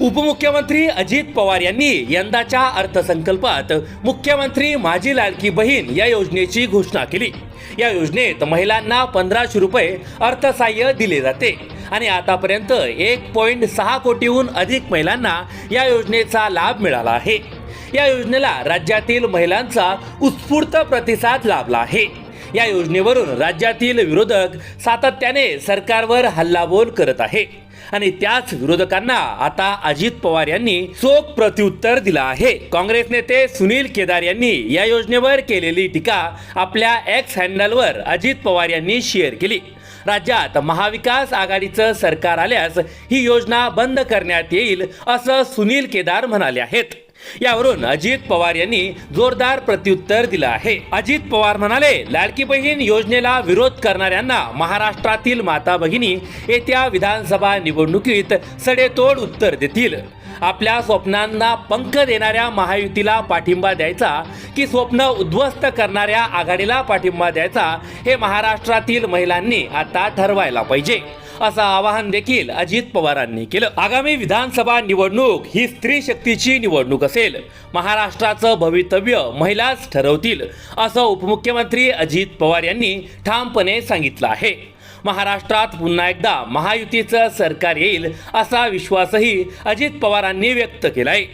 उपमुख्यमंत्री अजित पवार यांनी यंदाच्या अर्थसंकल्पात मुख्यमंत्री माझी लाडकी बहीण या योजनेची घोषणा केली. या योजनेत महिलांना पंधराशे रुपये अर्थसहाय्य दिले जाते आणि आतापर्यंत एक पॉईंट सहा कोटीहून अधिक महिलांना या योजनेचा लाभ मिळाला आहे. या योजनेला राज्यातील महिलांचा उत्स्फूर्त प्रतिसाद लाभला आहे. या योजनेवरून राज्यातील विरोधक सातत्याने सरकारवर हल्लाबोल करत आहे. आणि त्याच विरोधकांना आता अजित पवार यांनी चोख प्रत्युत्तर दिलं आहे. काँग्रेस नेते सुनील केदार यांनी या योजनेवर केलेली टीका आपल्या एक्स हँडलवर अजित पवार यांनी शेअर केली. राज्यात महाविकास आघाडीचं सरकार आल्यास ही योजना बंद करण्यात येईल असं सुनील केदार म्हणाले आहेत. यावरून अजित पवार यांनी जोरदार प्रत्युत्तर दिलं आहे. अजित पवार म्हणाले लाडकी बहीण योजनेला विरोध करणाऱ्यांना महाराष्ट्रातील माता भगिनी येत्या विधानसभा निवडणुकीत सडेतोड उत्तर देतील. आपल्या स्वप्नांना पंख देणाऱ्या महायुतीला पाठिंबा द्यायचा की स्वप्न उद्ध्वस्त करणाऱ्या आघाडीला पाठिंबा द्यायचा हे महाराष्ट्रातील महिलांनी आता ठरवायला पाहिजे. असं आवाहन देखील अजित पवारांनी केलं. आगामी विधानसभा निवडणूक ही स्त्री शक्तीची निवडणूक असेल. महाराष्ट्राचं भवितव्य महिलाच ठरवतील असं उपमुख्यमंत्री अजित पवार यांनी ठामपणे सांगितलं आहे. महाराष्ट्रात पुन्हा एकदा महायुतीचं सरकार येईल असा विश्वासही अजित पवारांनी व्यक्त केला आहे